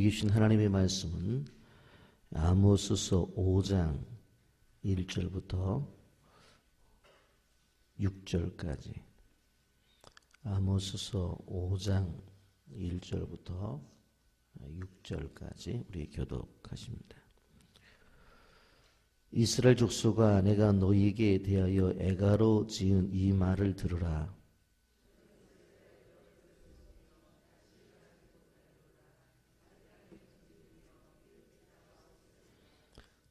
우리 주신 하나님의 말씀은 아모스서 5장 1절부터 6절까지 아모스서 5장 1절부터 6절까지 우리 교독하십니다. 이스라엘 족속아 내가 너희에게 대하여 애가로 지은 이 말을 들으라.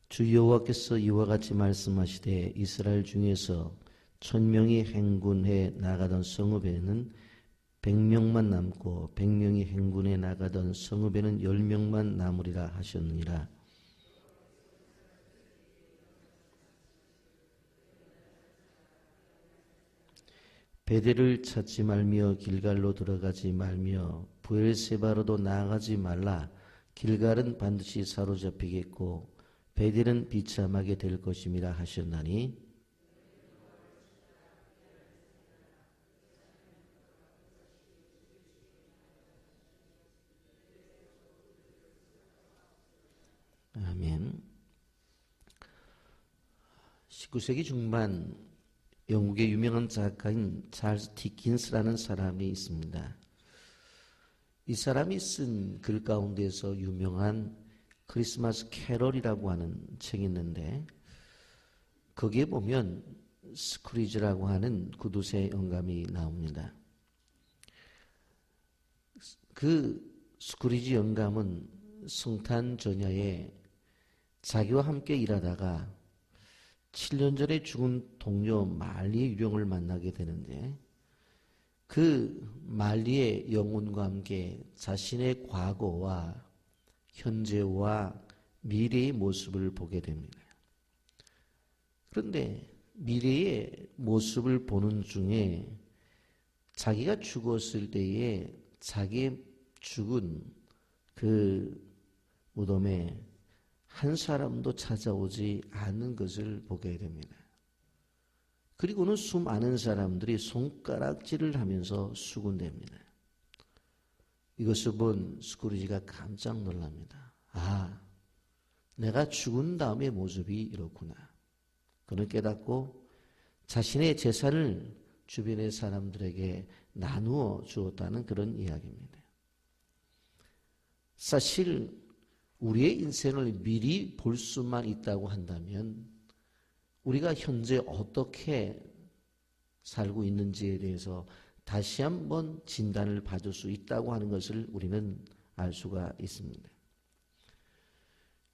주 여호와께서 이와 같이 말씀하시되 이스라엘 중에서 천명이 행군해 나가던 성읍에는 백명만 남고 백명이 행군해 나가던 성읍에는 열명만 남으리라 하셨느니라. 베델을 찾지 말며 길갈로 들어가지 말며 부엘세바로도 나아가지 말라. 길갈은 반드시 사로잡히겠고 베델은 비참하게 될 것임이라 하셨나니 아멘. 19세기 중반 영국의 유명한 작가인 찰스 디킨스라는 사람이 있습니다. 이 사람이 쓴 글 가운데서 유명한 크리스마스 캐럴이라고 하는 책이 있는데 거기에 보면 스크리즈라고 하는 구두쇠 영감이 나옵니다. 그 스크리지 영감은 성탄 전야에 자기와 함께 일하다가 7년 전에 죽은 동료 말리의 유령을 만나게 되는데 그 말리의 영혼과 함께 자신의 과거와 현재와 미래의 모습을 보게 됩니다. 그런데 미래의 모습을 보는 중에 자기가 죽었을 때에 자기의 죽은 그 무덤에 한 사람도 찾아오지 않는 것을 보게 됩니다. 그리고는 수많은 사람들이 손가락질을 하면서 수군됩니다. 이것을 본 스크루지가 깜짝 놀랍니다. 아, 내가 죽은 다음의 모습이 이렇구나. 그는 깨닫고 자신의 재산을 주변의 사람들에게 나누어 주었다는 그런 이야기입니다. 사실 우리의 인생을 미리 볼 수만 있다고 한다면 우리가 현재 어떻게 살고 있는지에 대해서 다시 한번 진단을 받을 수 있다고 하는 것을 우리는 알 수가 있습니다.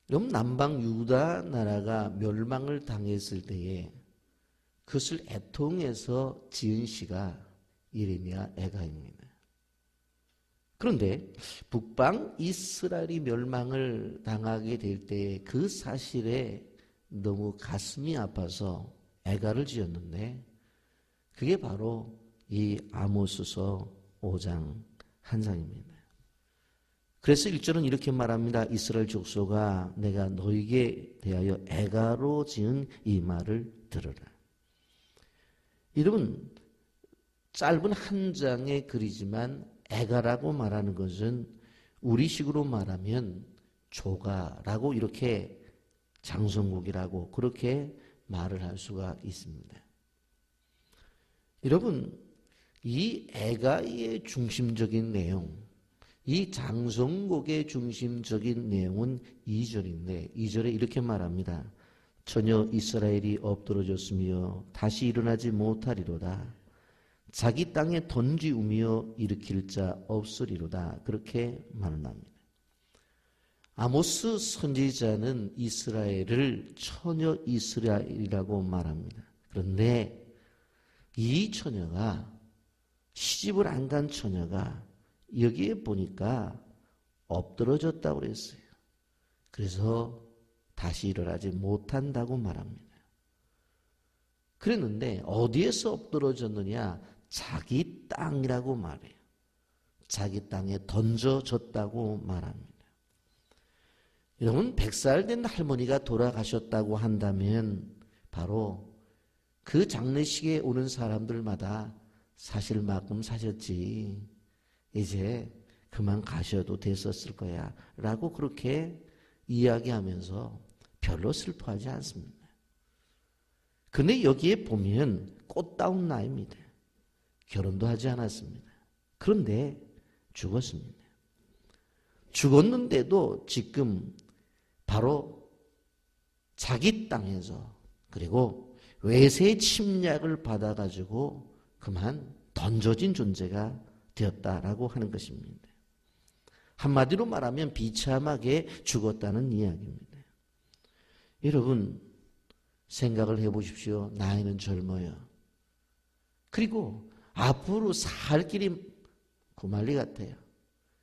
그럼 남방 유다 나라가 멸망을 당했을 때에 그것을 애통해서 지은 시가 이레미야 애가입니다. 그런데 북방 이스라엘이 멸망을 당하게 될때그 사실에 너무 가슴이 아파서 애가를 지었는데 그게 바로 이 아모스서 5장 한 장입니다. 그래서 1절은 이렇게 말합니다. 이스라엘 족속아 내가 너에게 대하여 애가로 지은 이 말을 들으라. 여러분 짧은 한 장의 글이지만 애가라고 말하는 것은 우리식으로 말하면 조가라고 이렇게 장성국이라고 그렇게 말을 할 수가 있습니다. 여러분 이 애가의 중심적인 내용, 이 장성곡의 중심적인 내용은 2절인데 2절에 이렇게 말합니다. 전혀 이스라엘이 엎드러졌으며 다시 일어나지 못하리로다. 자기 땅에 던지우며 일으킬 자 없으리로다. 그렇게 말합니다. 아모스 선지자는 이스라엘을 처녀 이스라엘이라고 말합니다. 그런데 이 처녀가 시집을 안 간 처녀가 여기에 보니까 엎드러졌다고 그랬어요. 그래서 다시 일어나지 못한다고 말합니다. 그랬는데 어디에서 엎드러졌느냐? 자기 땅이라고 말해요. 자기 땅에 던져졌다고 말합니다. 여러분, 백살 된 할머니가 돌아가셨다고 한다면 바로 그 장례식에 오는 사람들마다 사실만큼 사셨지. 이제 그만 가셔도 됐었을 거야. 라고 그렇게 이야기하면서 별로 슬퍼하지 않습니다. 근데 여기에 보면 꽃다운 나이입니다. 결혼도 하지 않았습니다. 그런데 죽었습니다. 죽었는데도 지금 바로 자기 땅에서 그리고 외세 침략을 받아가지고 그만 던져진 존재가 되었다라고 하는 것입니다. 한마디로 말하면 비참하게 죽었다는 이야기입니다. 여러분, 생각을 해 보십시오. 나이는 젊어요. 그리고 앞으로 살 길이 구말리 같아요.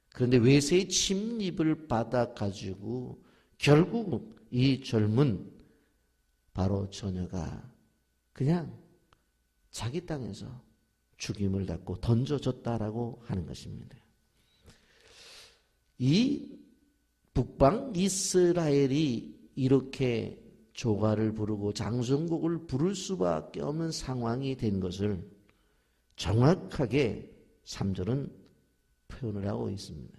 그런데 외세의 침입을 받아가지고 결국 이 젊은 바로 처녀가 그냥 자기 땅에서 죽임을 갖고 던져졌다라고 하는 것입니다. 이 북방 이스라엘이 이렇게 조가를 부르고 장성곡을 부를 수밖에 없는 상황이 된 것을 정확하게 3절은 표현을 하고 있습니다.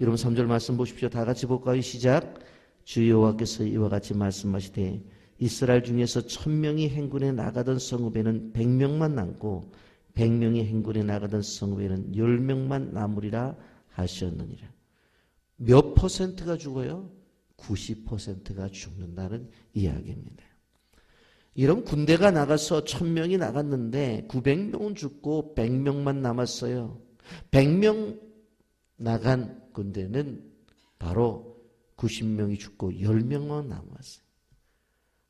여러분 3절 말씀 보십시오. 다 같이 볼까요? 시작. 주 여호와께서 이와 같이 말씀하시되 이스라엘 중에서 천명이 행군에 나가던 성읍에는 백명만 남고 백명이 행군에 나가던 성읍에는 열명만 남으리라 하셨느니라. 몇 퍼센트가 죽어요? 90%가 죽는다는 이야기입니다. 이런 군대가 나가서 1000명이 나갔는데 900명은 죽고 100명만 남았어요. 100명 나간 군대는 바로 90명이 죽고 10명만 남았어요.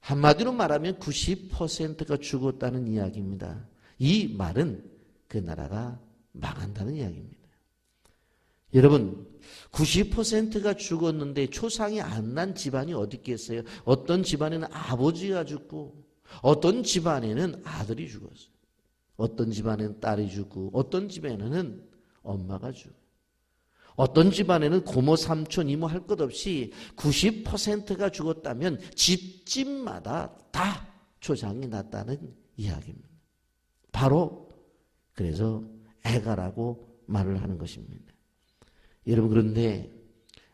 한마디로 말하면 90%가 죽었다는 이야기입니다. 이 말은 그 나라가 망한다는 이야기입니다. 여러분, 90%가 죽었는데 초상이 안 난 집안이 어디 있겠어요? 어떤 집안에는 아버지가 죽고, 어떤 집안에는 아들이 죽었어요. 어떤 집안에는 딸이 죽고, 어떤 집안에는 엄마가 죽고, 어떤 집안에는 고모, 삼촌, 이모 할 것 없이 90%가 죽었다면 집집마다 다 초상이 났다는 이야기입니다. 바로 그래서 애가라고 말을 하는 것입니다. 여러분 그런데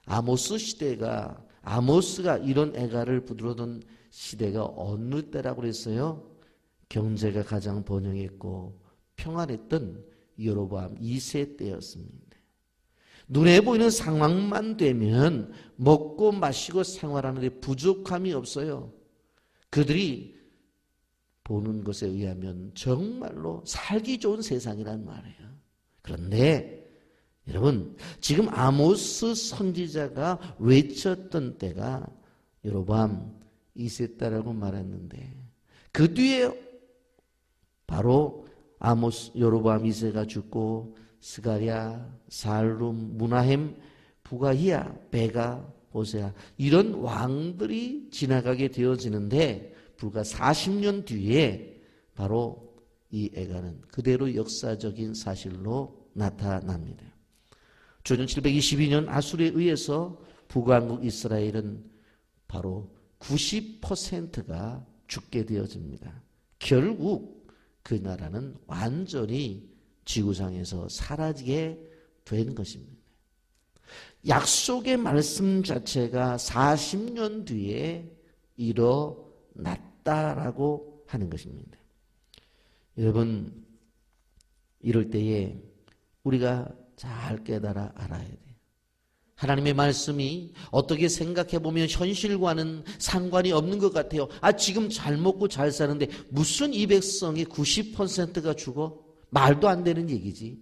아모스 시대가 아모스가 이런 애가를 부르던 시대가 어느 때라고 그랬어요? 경제가 가장 번영했고 평안했던 여로보암 2세 때였습니다. 눈에 보이는 상황만 되면 먹고 마시고 생활하는데 부족함이 없어요. 그들이 보는 것에 의하면 정말로 살기 좋은 세상이란 말이에요. 그런데 여러분 지금 아모스 선지자가 외쳤던 때가 여로밤 이세따라고 말했는데 그 뒤에 바로 아모스 여로밤 이세가 죽고 스가랴, 살룸, 무나햄, 부가히야, 베가, 호세아 이런 왕들이 지나가게 되어지는데 불과 40년 뒤에 바로 이 애가는 그대로 역사적인 사실로 나타납니다. 주전 722년 아수르에 의해서 북왕국 이스라엘은 바로 90%가 죽게 되어집니다. 결국 그 나라는 완전히 지구상에서 사라지게 된 것입니다. 약속의 말씀 자체가 40년 뒤에 일어났다 라고 하는 것입니다. 여러분, 이럴 때에 우리가 잘 깨달아 알아야 돼요. 하나님의 말씀이 어떻게 생각해 보면 현실과는 상관이 없는 것 같아요. 아, 지금 잘 먹고 잘 사는데 무슨 이 백성이 90%가 죽어? 말도 안 되는 얘기지.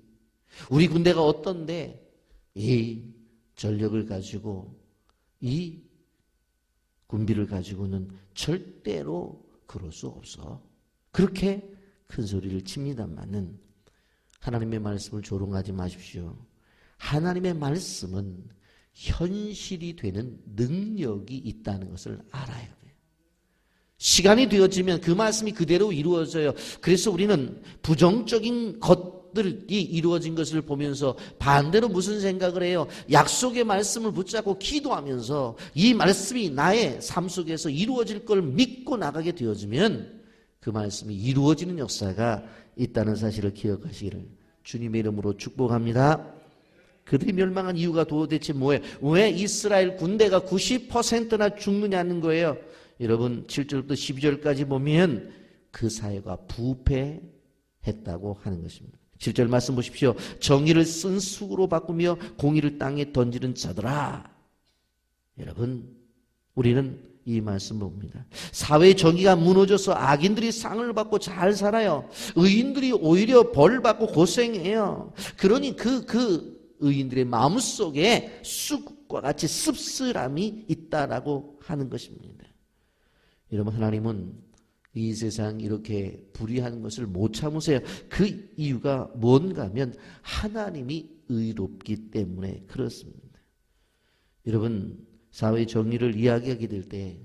우리 군대가 어떤데 이 전력을 가지고 이 군비를 가지고는 절대로 그럴 수 없어. 그렇게 큰 소리를 칩니다만은 하나님의 말씀을 조롱하지 마십시오. 하나님의 말씀은 현실이 되는 능력이 있다는 것을 알아야 돼요. 시간이 되어지면 그 말씀이 그대로 이루어져요. 그래서 우리는 부정적인 것 들이 이루어진 것을 보면서 반대로 무슨 생각을 해요? 약속의 말씀을 붙잡고 기도하면서 이 말씀이 나의 삶 속에서 이루어질 걸 믿고 나가게 되어지면 그 말씀이 이루어지는 역사가 있다는 사실을 기억하시기를 주님의 이름으로 축복합니다. 그들이 멸망한 이유가 도대체 뭐예요? 왜 이스라엘 군대가 90%나 죽느냐는 거예요. 여러분 7절부터 12절까지 보면 그 사회가 부패했다고 하는 것입니다. 7절 말씀 보십시오. 정의를 쓴 수구로 바꾸며 공의를 땅에 던지는 자들아. 여러분, 우리는 이 말씀 봅니다. 사회 정의가 무너져서 악인들이 상을 받고 잘 살아요. 의인들이 오히려 벌 받고 고생해요. 그러니 그, 그 의인들의 마음 속에 쑥과 같이 씁쓸함이 있다라고 하는 것입니다. 여러분, 하나님은 이 세상 이렇게 불의한 것을 못 참으세요. 그 이유가 뭔가 하면 하나님이 의롭기 때문에 그렇습니다. 여러분, 사회 정의를 이야기하게 될 때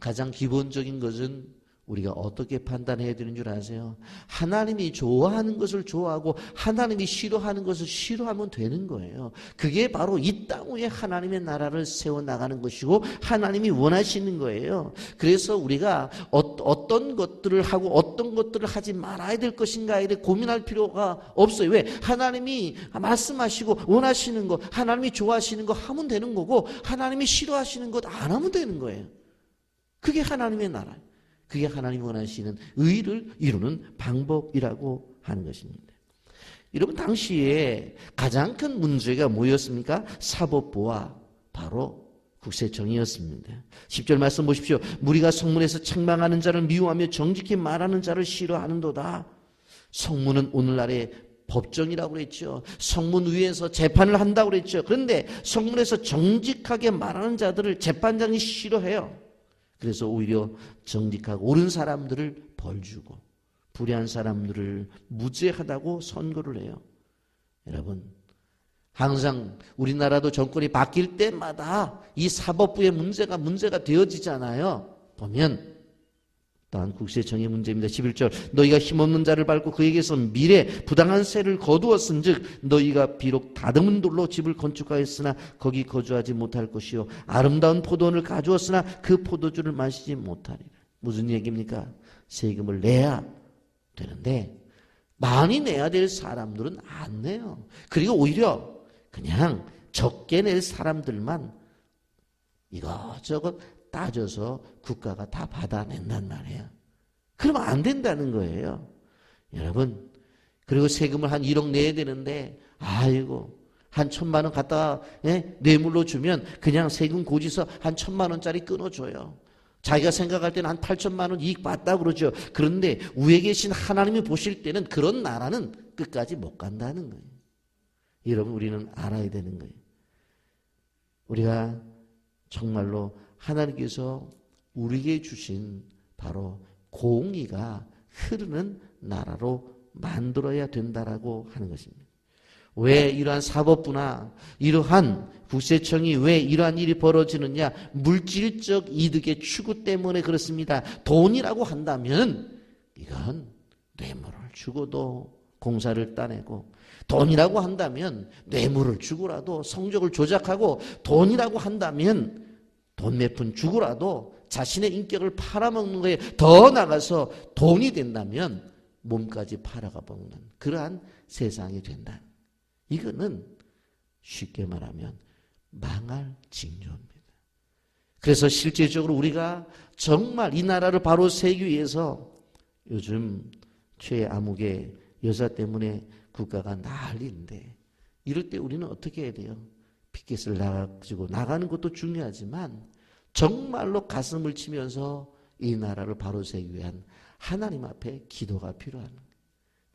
가장 기본적인 것은 우리가 어떻게 판단해야 되는 줄 아세요? 하나님이 좋아하는 것을 좋아하고 하나님이 싫어하는 것을 싫어하면 되는 거예요. 그게 바로 이 땅 위에 하나님의 나라를 세워 나가는 것이고 하나님이 원하시는 거예요. 그래서 우리가 어, 떤 것들을 하고 어떤 것들을 하지 말아야 될 것인가에 대해 고민할 필요가 없어요. 왜? 하나님이 말씀하시고 원하시는 것, 하나님이 좋아하시는 것 하면 되는 거고 하나님이 싫어하시는 것 안 하면 되는 거예요. 그게 하나님의 나라예요. 그게 하나님 원하시는 의를 이루는 방법이라고 하는 것입니다. 여러분 당시에 가장 큰 문제가 뭐였습니까? 사법부와 바로 국세청이었습니다. 10절 말씀 보십시오. 무리가 성문에서 책망하는 자를 미워하며 정직히 말하는 자를 싫어하는도다. 성문은 오늘날의 법정이라고 그랬죠. 성문 위에서 재판을 한다고 그랬죠. 그런데 성문에서 정직하게 말하는 자들을 재판장이 싫어해요. 그래서 오히려 정직하고 옳은 사람들을 벌 주고 불의한 사람들을 무죄하다고 선고를 해요. 여러분, 항상 우리나라도 정권이 바뀔 때마다 이 사법부의 문제가 문제가 되어지잖아요. 보면 또한 국세청의 문제입니다. 11절 너희가 힘없는 자를 밟고 그에게서 미래 부당한 세를 거두었은즉 너희가 비록 다듬은 돌로 집을 건축하였으나 거기 거주하지 못할 것이요 아름다운 포도원을 가주었으나 그 포도주를 마시지 못하리라. 무슨 얘기입니까? 세금을 내야 되는데 많이 내야 될 사람들은 안 내요. 그리고 오히려 그냥 적게 낼 사람들만 이것저것 따져서 국가가 다 받아낸단 말이에요. 그러면 안 된다는 거예요. 여러분, 그리고 세금을 한 1억 내야 되는데, 아이고, 한 천만 원 갖다가 예? 뇌물로 주면 그냥 세금 고지서 한 천만 원짜리 끊어줘요. 자기가 생각할 때는 한 8천만 원 이익 봤다 그러죠. 그런데 위에 계신 하나님이 보실 때는 그런 나라는 끝까지 못 간다는 거예요. 여러분 우리는 알아야 되는 거예요. 우리가 정말로 하나님께서 우리에게 주신 바로 공의가 흐르는 나라로 만들어야 된다라고 하는 것입니다. 왜 이러한 사법부나 이러한 국세청이 왜 이러한 일이 벌어지느냐? 물질적 이득의 추구 때문에 그렇습니다. 돈이라고 한다면 이건 뇌물을 주고도 공사를 따내고 돈이라고 한다면 뇌물을 주고라도 성적을 조작하고 돈이라고 한다면 돈 몇 푼 주고라도 자신의 인격을 팔아먹는 거에 더 나가서 돈이 된다면 몸까지 팔아가 먹는 그러한 세상이 된다. 이거는 쉽게 말하면 망할 징조입니다. 그래서 실제적으로 우리가 정말 이 나라를 바로 세기 위해서 요즘 최암흑의 여자 때문에 국가가 난리인데 이럴 때 우리는 어떻게 해야 돼요? 피켓을 나가지고 나가는 것도 중요하지만 정말로 가슴을 치면서 이 나라를 바로 세기 위한 하나님 앞에 기도가 필요한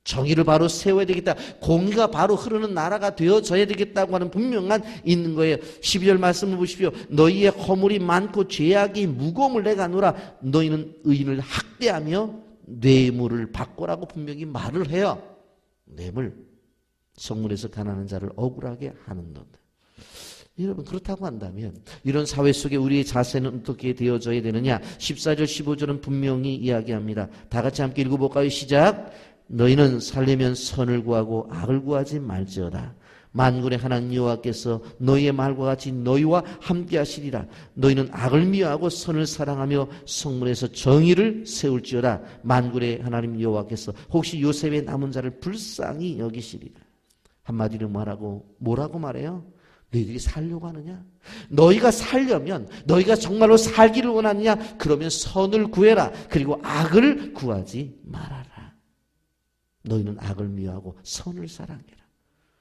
정의를 바로 세워야 되겠다. 공의가 바로 흐르는 나라가 되어져야 되겠다고 하는 분명한 있는 거예요. 12절 말씀을 보십시오. 너희의 허물이 많고 죄악이 무거움을 내가 노라. 너희는 의인을 학대하며 뇌물을 받고라고 분명히 말을 해요. 뇌물. 성문에서 가난한 자를 억울하게 하는 것. 여러분 그렇다고 한다면 이런 사회 속에 우리의 자세는 어떻게 되어져야 되느냐? 14절 15절은 분명히 이야기합니다. 다 같이 함께 읽어볼까요? 시작. 너희는 살려면 선을 구하고 악을 구하지 말지어다. 만군의 하나님 여호와께서 너희의 말과 같이 너희와 함께 하시리라. 너희는 악을 미워하고 선을 사랑하며 성문에서 정의를 세울지어다. 만군의 하나님 여호와께서 혹시 요셉의 남은 자를 불쌍히 여기시리라. 한마디로 말하고 뭐라고 말해요? 너희들이 살려고 하느냐? 너희가 살려면 너희가 정말로 살기를 원하느냐? 그러면 선을 구해라. 그리고 악을 구하지 말아라. 너희는 악을 미워하고 선을 사랑해라.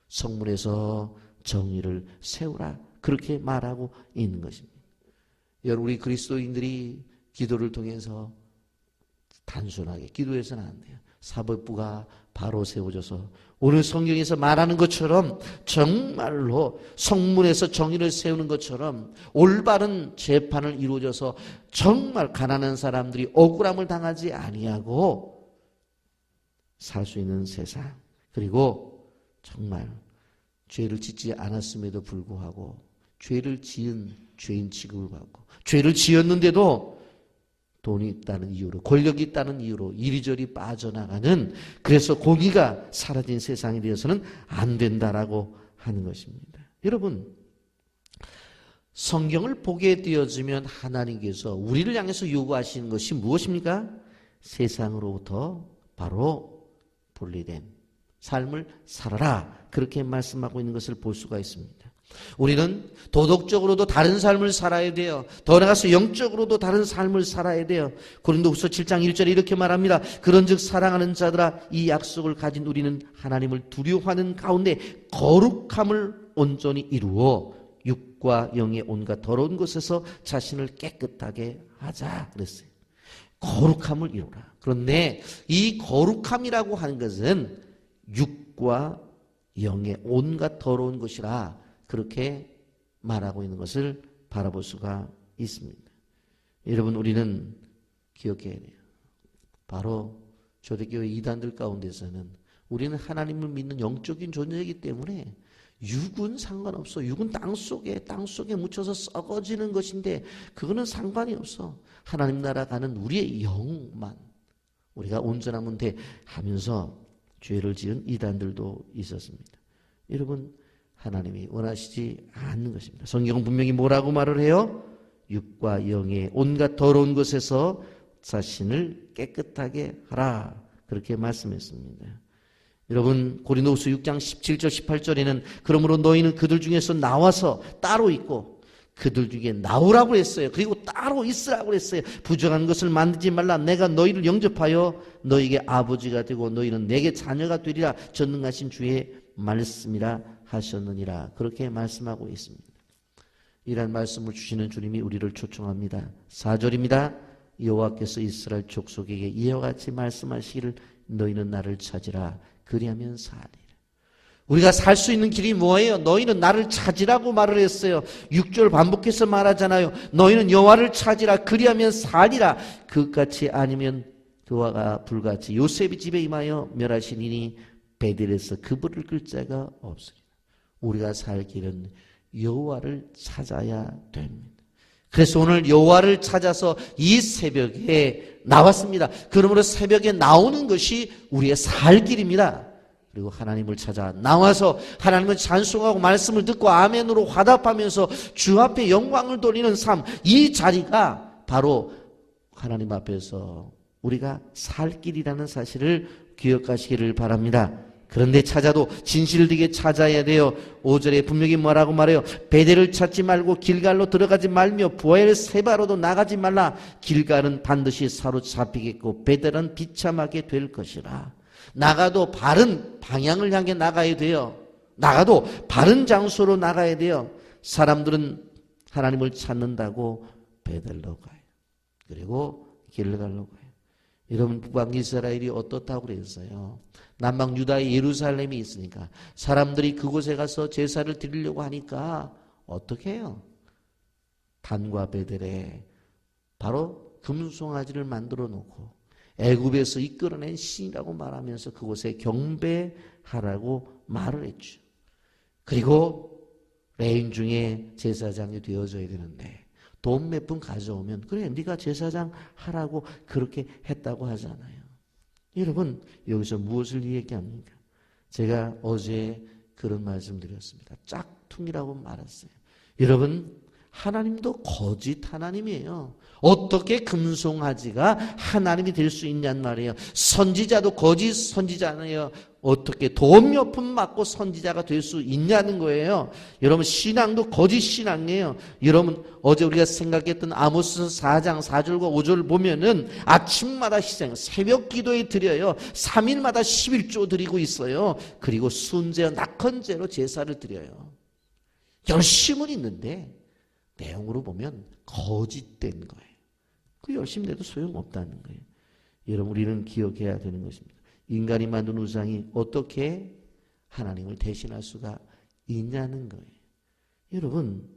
성문에서 정의를 세우라. 그렇게 말하고 있는 것입니다. 여러분 우리 그리스도인들이 기도를 통해서 단순하게 기도해서는 안 돼요. 사법부가 바로 세워져서 오늘 성경에서 말하는 것처럼 정말로 성문에서 정의를 세우는 것처럼 올바른 재판을 이루어져서 정말 가난한 사람들이 억울함을 당하지 아니하고 살 수 있는 세상. 그리고 정말 죄를 짓지 않았음에도 불구하고 죄를 지은 죄인 취급을 받고 죄를 지었는데도 돈이 있다는 이유로 권력이 있다는 이유로 이리저리 빠져나가는 그래서 공의가 사라진 세상이 되어서는 안 된다라고 하는 것입니다. 여러분 성경을 보게 되어지면 하나님께서 우리를 향해서 요구하시는 것이 무엇입니까? 세상으로부터 바로 분리된 삶을 살아라 그렇게 말씀하고 있는 것을 볼 수가 있습니다. 우리는 도덕적으로도 다른 삶을 살아야 돼요. 더 나아가서 영적으로도 다른 삶을 살아야 돼요. 고린도후서 7장 1절에 이렇게 말합니다. 그런즉 사랑하는 자들아 이 약속을 가진 우리는 하나님을 두려워하는 가운데 거룩함을 온전히 이루어 육과 영의 온갖 더러운 것에서 자신을 깨끗하게 하자 그랬어요. 거룩함을 이루라. 그런데 이 거룩함이라고 하는 것은 육과 영의 온갖 더러운 것이라 그렇게 말하고 있는 것을 바라볼 수가 있습니다. 여러분 우리는 기억해야 돼요. 바로 초대교회 이단들 가운데서는 우리는 하나님을 믿는 영적인 존재이기 때문에 육은 상관없어. 육은 땅 속에 땅 속에 묻혀서 썩어지는 것인데 그거는 상관이 없어. 하나님 나라 가는 우리의 영만 우리가 온전하면 돼 하면서 죄를 지은 이단들도 있었습니다. 여러분 하나님이 원하시지 않는 것입니다. 성경은 분명히 뭐라고 말을 해요? 육과 영의 온갖 더러운 것에서 자신을 깨끗하게 하라. 그렇게 말씀했습니다. 여러분 고린도후서 6장 17절 18절에는 그러므로 너희는 그들 중에서 나와서 따로 있고 그들 중에 나오라고 했어요. 그리고 따로 있으라고 했어요. 부정한 것을 만들지 말라. 내가 너희를 영접하여 너희에게 아버지가 되고 너희는 내게 자녀가 되리라. 전능하신 주의 말씀이라 하셨느니라. 그렇게 말씀하고 있습니다. 이런 말씀을 주시는 주님이 우리를 초청합니다. 4절입니다. 여호와께서 이스라엘 족속에게 이와 같이 말씀하시기를 너희는 나를 찾으라. 그리하면 사리라. 우리가 살 수 있는 길이 뭐예요? 너희는 나를 찾으라고 말을 했어요. 6절 반복해서 말하잖아요. 너희는 여호와를 찾으라. 그리하면 살리라. 그같이 아니면 그와 불같이 요셉이 집에 임하여 멸하시니니 베델에서 그불을 끌 자가 없으리라. 우리가 살 길은 여호와를 찾아야 됩니다. 그래서 오늘 여호와를 찾아서 이 새벽에 나왔습니다. 그러므로 새벽에 나오는 것이 우리의 살 길입니다. 그리고 하나님을 찾아 나와서 하나님을 찬송하고 말씀을 듣고 아멘으로 화답하면서 주 앞에 영광을 돌리는 삶, 이 자리가 바로 하나님 앞에서 우리가 살 길이라는 사실을 기억하시기를 바랍니다. 그런데 찾아도 진실되게 찾아야 돼요. 5절에 분명히 뭐라고 말해요? 베델을 찾지 말고 길갈로 들어가지 말며 부엘 세바로도 나가지 말라. 길갈은 반드시 사로잡히겠고 베델은 비참하게 될 것이라. 나가도 바른 방향을 향해 나가야 돼요. 나가도 바른 장소로 나가야 돼요. 사람들은 하나님을 찾는다고 베델로 가요. 그리고 길갈로 가요. 여러분 북방 이스라엘이 어떻다고 그랬어요? 남방 유다의 예루살렘이 있으니까 사람들이 그곳에 가서 제사를 드리려고 하니까 어떻게 해요? 단과 베델에 바로 금송아지를 만들어 놓고 애굽에서 이끌어낸 신이라고 말하면서 그곳에 경배하라고 말을 했죠. 그리고 레인 중에 제사장이 되어져야 되는데 돈 몇 푼 가져오면 그래 네가 제사장 하라고 그렇게 했다고 하잖아요. 여러분 여기서 무엇을 얘기합니까? 제가 어제 그런 말씀 드렸습니다. 짝퉁이라고 말했어요. 여러분 하나님도 거짓 하나님이에요. 어떻게 금송아지가 하나님이 될 수 있냔 말이에요. 선지자도 거짓 선지자예요. 어떻게 돈 몇푼 맞고 선지자가 될 수 있냐는 거예요. 여러분 신앙도 거짓 신앙이에요. 여러분 어제 우리가 생각했던 아모스 4장 4절과 5절 보면은 아침마다 희생, 새벽 기도에 드려요. 3일마다 11조 드리고 있어요. 그리고 순제와 낙헌제로 제사를 드려요. 열심은 있는데 내용으로 보면 거짓된 거예요. 그 열심 내도 소용없다는 거예요. 여러분 우리는 기억해야 되는 것입니다. 인간이 만든 우상이 어떻게 하나님을 대신할 수가 있냐는 거예요. 여러분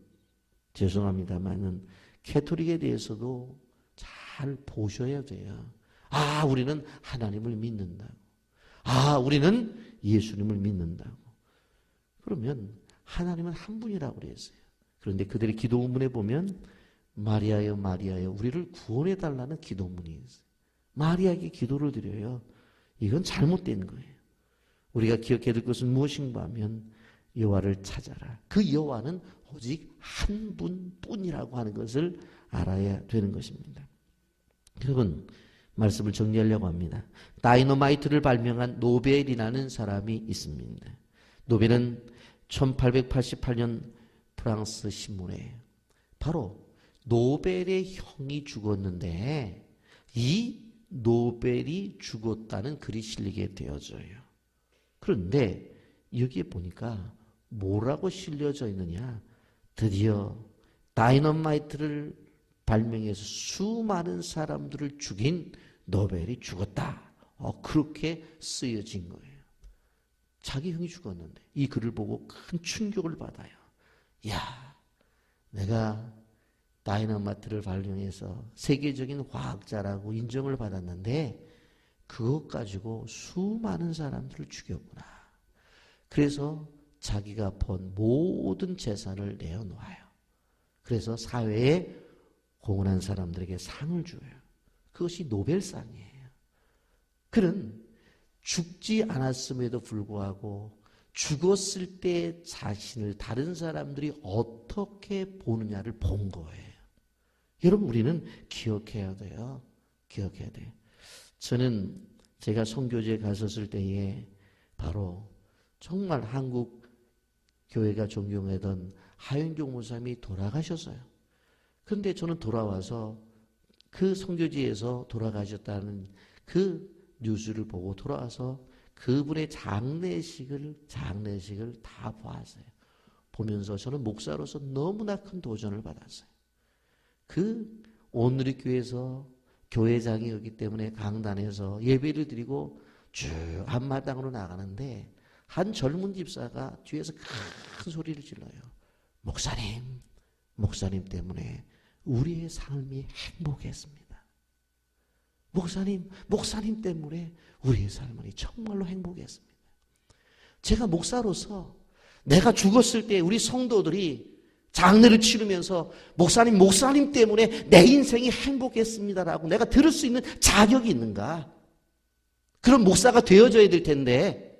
죄송합니다만은 캐토릭에 대해서도 잘 보셔야 돼요. 아 우리는 하나님을 믿는다고. 아 우리는 예수님을 믿는다고. 그러면 하나님은 한 분이라고 그랬어요. 그런데 그들의 기도문에 보면 마리아여 마리아여 우리를 구원해 달라는 기도문이 있어요. 마리아에게 기도를 드려요. 이건 잘못된 거예요. 우리가 기억해야 될 것은 무엇인가 하면 여호와를 찾아라. 그 여호와는 오직 한 분뿐이라고 하는 것을 알아야 되는 것입니다. 여러분 말씀을 정리하려고 합니다. 다이너마이트를 발명한 노벨이라는 사람이 있습니다. 노벨은 1888년 프랑스 신문에 바로 노벨의 형이 죽었는데 이 노벨이 죽었다는 글이 실리게 되어져요. 그런데 여기에 보니까 뭐라고 실려져 있느냐? 드디어 다이너마이트를 발명해서 수많은 사람들을 죽인 노벨이 죽었다. 어, 그렇게 쓰여진 거예요. 자기 형이 죽었는데 이 글을 보고 큰 충격을 받아요. 야, 내가 다이너마트를 발명해서 세계적인 과학자라고 인정을 받았는데 그것 가지고 수많은 사람들을 죽였구나. 그래서 자기가 번 모든 재산을 내어놓아요. 그래서 사회에 공헌한 사람들에게 상을 줘요. 그것이 노벨상이에요. 그는 죽지 않았음에도 불구하고 죽었을 때 자신을 다른 사람들이 어떻게 보느냐를 본 거예요. 여러분 우리는 기억해야 돼요. 기억해야 돼요. 저는 제가 선교지에 갔었을 때에 바로 정말 한국 교회가 존경하던 하윤종 목사님이 돌아가셨어요. 그런데 저는 돌아와서 그 선교지에서 돌아가셨다는 그 뉴스를 보고 돌아와서 그분의 장례식을 장례식을 다 보았어요. 보면서 저는 목사로서 너무나 큰 도전을 받았어요. 그 오늘의 교회에서 교회장이었기 때문에 강단에서 예배를 드리고 쭉 앞마당으로 나가는데 한 젊은 집사가 뒤에서 큰 소리를 질러요. 목사님, 목사님 때문에 우리의 삶이 행복했습니다. 목사님, 목사님 때문에 우리의 삶은 정말로 행복했습니다. 제가 목사로서 내가 죽었을 때 우리 성도들이 장례를 치르면서 목사님, 목사님 때문에 내 인생이 행복했습니다라고 내가 들을 수 있는 자격이 있는가? 그런 목사가 되어져야 될 텐데,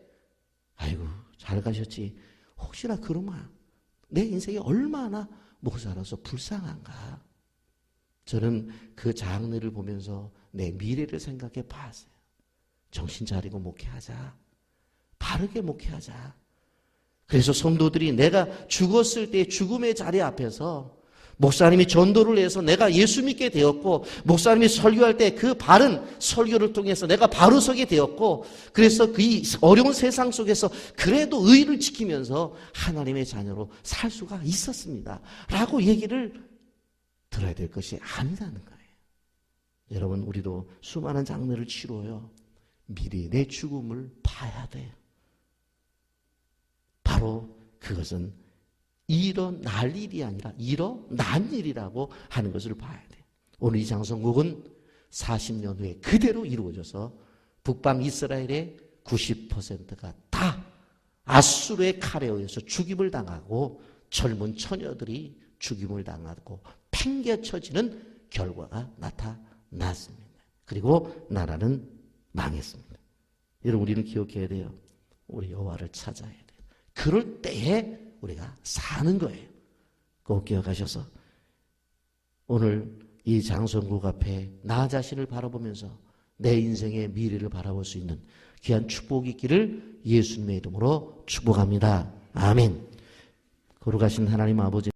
아이고, 잘 가셨지. 혹시나 그러면 내 인생이 얼마나 목사로서 불쌍한가? 저는 그 장례를 보면서 내 미래를 생각해 봤어요. 정신 차리고 목회하자. 바르게 목회하자. 그래서 성도들이 내가 죽었을 때 죽음의 자리 앞에서 목사님이 전도를 해서 내가 예수 믿게 되었고 목사님이 설교할 때 그 바른 설교를 통해서 내가 바로 서게 되었고 그래서 그 어려운 세상 속에서 그래도 의를 지키면서 하나님의 자녀로 살 수가 있었습니다. 라고 얘기를 들어야 될 것이 아니라는 거예요. 여러분 우리도 수많은 장르를 치러요. 미리 내 죽음을 봐야 돼요. 바로 그것은 일어날 일이 아니라 일어난 일이라고 하는 것을 봐야 돼. 오늘 이 장성국은 40년 후에 그대로 이루어져서 북방 이스라엘의 90%가 다 아수르의 칼에 의해서 죽임을 당하고 젊은 처녀들이 죽임을 당하고 팽개쳐지는 결과가 나타났습니다. 그리고 나라는 망했습니다. 여러분 우리는 기억해야 돼요. 우리 여호와를 찾아야 돼요. 그럴 때에 우리가 사는 거예요. 꼭 기억하셔서 오늘 이 장성국 앞에 나 자신을 바라보면서 내 인생의 미래를 바라볼 수 있는 귀한 축복이 있기를 예수님의 이름으로 축복합니다. 아멘. 거룩하신 하나님 아버지